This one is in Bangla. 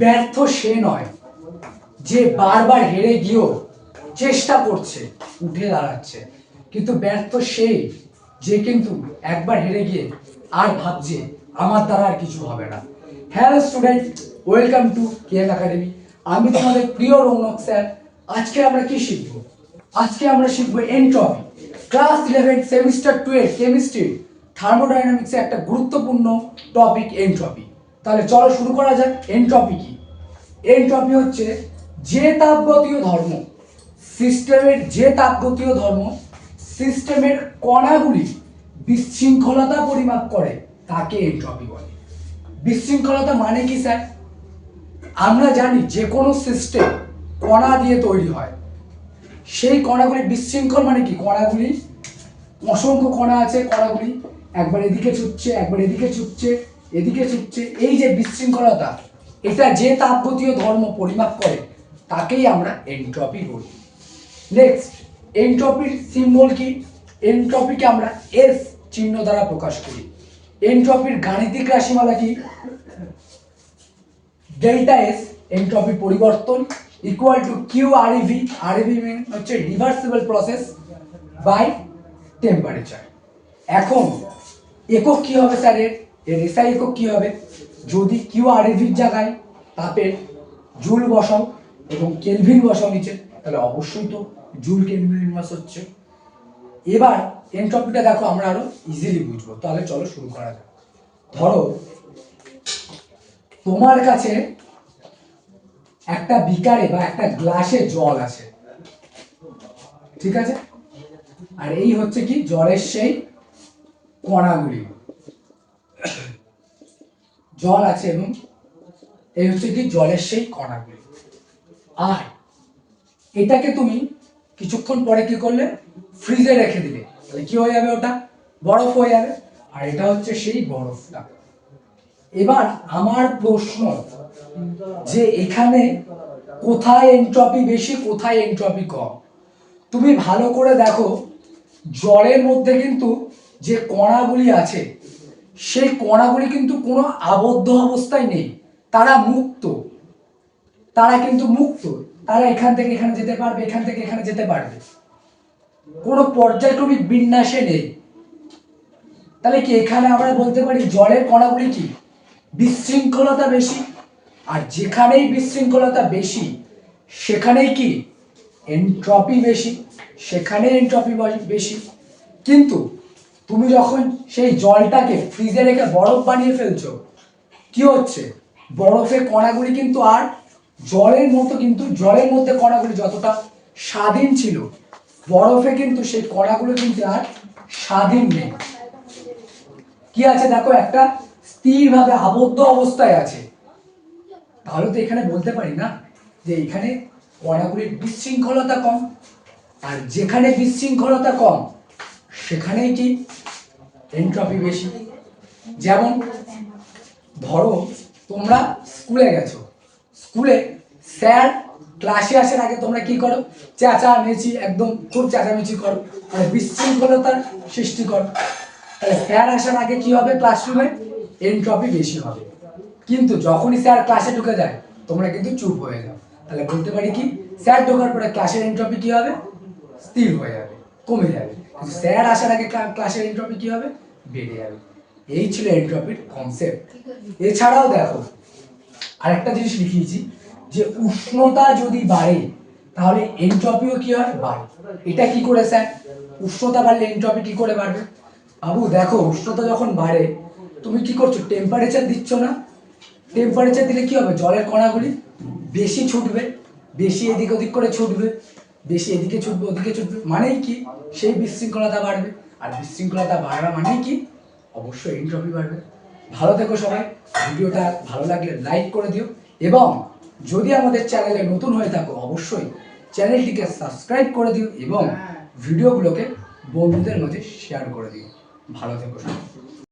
ব্যর্থ সে নয়, যে বারবার হেরে গিয়েও চেষ্টা করছে, উঠে দাঁড়াচ্ছে। কিন্তু ব্যর্থ সেই যে কিন্তু একবার হেরে গিয়ে আর ভাবছে, আমার দ্বারা আর কিছু হবে না। Hello student, welcome to KN academy. আমি তোমাদের প্রিয় রৌনক স্যার। আজকে আমরা কি শিখব? আজকে আমরা শিখব entropy. Class eleven, semester twelve, chemistry, থার্মোডাইনামিক্সে একটা গুরুত্বপূর্ণ টপিক, এনট্রপি। তাহলে চলো শুরু করা যাক এনট্রপি কি? এনট্রপি হচ্ছে যে তাপগতীয় ধর্ম সিস্টেমের যে তাপগতীয় ধর্ম সিস্টেমের কণাগুলি বিশৃঙ্খলতা পরিমাপ করে, তাকে এনট্রপি বলে। বিশৃঙ্খলতা মানে কি, স্যার? আমরা জানি যে কোনো সিস্টেম কণা দিয়ে তৈরি হয়। সেই কণাগুলি বিশৃঙ্খল মানে কি? কণাগুলি অসংখ্য কণা আছে, কণাগুলি একবার এদিকে ছুটছে, একবার এদিকে ছুটছে এদিকে ছুটছে এই যে বিশৃঙ্খলতা, এটা যে তাপগতীয় ধর্ম পরিমাপ করে, তাকেই আমরা এনট্রপি বলি। নেক্সট এনট্রপির সিম্বল কি? এনট্রপিকে আমরা এস চিহ্ন দ্বারা প্রকাশ করি। এনট্রপির গাণিতিক রাশিমালা কি? ডেল্টা এস এনট্রপি পরিবর্তন equal to Q R EV R EV mean হচ্ছে রিভার্সিবল প্রসেস বাই টেম্পারেচার এখন, একক কি হবে স্যার এর এসআই একক কি হবে? যদি কিউ আর ইভির জায়গায় তাপের জুল বসাও এবং কেলভিন বসাও নিচে, তাহলে অবশ্যই তো জুল কেলভিন ইনভার্স হচ্ছে। এবার এনট্রপিটা দেখো, আমরা আরও ইজিলি বুঝব। তাহলে চলো শুরু করা যাক। ধরো, তোমার কাছে একটা বিকারে বা একটা গ্লাসে জল আছে। ঠিক আছে? আর এই হচ্ছে কি? জলের সেই কণাগুলি। জল আছে এবং এই হচ্ছে কি জলের সেই কণাগুলি। আর এটাকে তুমি কিছুক্ষণ পরে কি করলে? ফ্রিজে রেখে দিলে। তাহলে কি হয়ে যাবে ওটা? বরফ হয়ে যাবে। আর এটা হচ্ছে সেই বরফটা। এবার আমার প্রশ্ন, যে এখানে কোথায় এনট্রপি বেশি, কোথায় এনট্রপি কম? তুমি ভালো করে দেখো, জলের মধ্যে কিন্তু যে কণাগুলি আছে সেই কণাগুলি কিন্তু কোনো আবদ্ধ অবস্থায় নেই। তারা মুক্ত। তারা কিন্তু মুক্ত। তারা এখান থেকে এখানে যেতে পারবে, এখান থেকে এখানে যেতে পারবে। কোনো পর্যায়ক্রমিক বিন্যাসে নেই। তাহলে কি এখানে আমরা বলতে পারি জলের কণাগুলি কি? বিশৃঙ্খলতা বেশি। আর যেখানেই বিশৃঙ্খলতা বেশি, সেখানেই কি? এনট্রপি বেশি। সেখানে এনট্রপি বেশি। কিন্তু তুমি যখন সেই জলটাকে ফ্রিজে রেখে বরফ বানিয়ে ফেলছো, কি হচ্ছে? বরফের কণাগুলি কিন্তু আর জলের মতো কিন্তু, জলের মধ্যে কণাগুলি যতটা স্বাধীন ছিল, বরফে কিন্তু সেই কণাগুলো কিন্তু আর স্বাধীন নেই। কি আছে? দেখো, একটা স্থিরভাবে আবদ্ধ অবস্থায় আছে। তাহলে তো এখানে বলতে পারি না যে এখানে কণাগুলির বিশৃঙ্খলতা কম। আর যেখানে বিশৃঙ্খলতা কম সেখানেই কি এনট্রপি বেশি? যেমন, ধরো, তোমরা স্কুলে গেছো। স্কুলে স্যার ক্লাসে আসার আগে তোমরা কি করো? চেঁচা মেচি একদম খুব চেঁচামেচি করো। মানে বিশৃঙ্খলতার সৃষ্টি করো। তাহলে স্যার আসার আগে কি হবে ক্লাসরুমে এনট্রপি বেশি হবে। কিন্তু যখনই স্যার ক্লাসে ঢুকে যায়, তোমরা কিন্তু চুপ হয়ে যাও। তাহলে বলতে পারি কি স্যার ঢোকার পরে ক্লাসের এনট্রপি কি হবে? স্থির হয়ে যাবে। কমে যাবে। কিন্তু স্যার আসার আগে ক্লাসের এনট্রপি কি হবে? বেড়ে যাবে। এই ছিল এন্ট্রপির কনসেপ্ট এছাড়াও দেখো, আরেকটা জিনিস লিখিয়েছি যে উষ্ণতা যদি বাড়ে, তাহলে এনট্রপিও কি হয়? বাড়ে। এটা কি করে স্যার? উষ্ণতা বাড়লে এনট্রপি কি করে বাড়বে? বাবু, দেখো, উষ্ণতা যখন বাড়ে, তুমি কি করছ? টেম্পারেচার দিচ্ছ না। টেম্পারেচার দিলে কি হবে? জলের কণাগুলি বেশি ছুটবে, বেশি এদিক ওদিক করে ছুটবে। বেশি এদিকে ছুটবে ওদিকে ছুটবে মানেই কি? সেই বিশৃঙ্খলতা বাড়বে। আর বিশৃঙ্খলতা বাড়া মানেই কি? অবশ্যই এনট্রপি বাড়বে। ভালো থেকো সবাই। ভিডিওটা ভালো লাগলে লাইক করে দিও। এবং যদি আমাদের চ্যানেলে নতুন হয়ে থাকো অবশ্যই চ্যানেলটিকে সাবস্ক্রাইব করে দিও এবং ভিডিওগুলোকে বন্ধুদের মাঝে শেয়ার করে দিও। ভালো থেকো সবাই।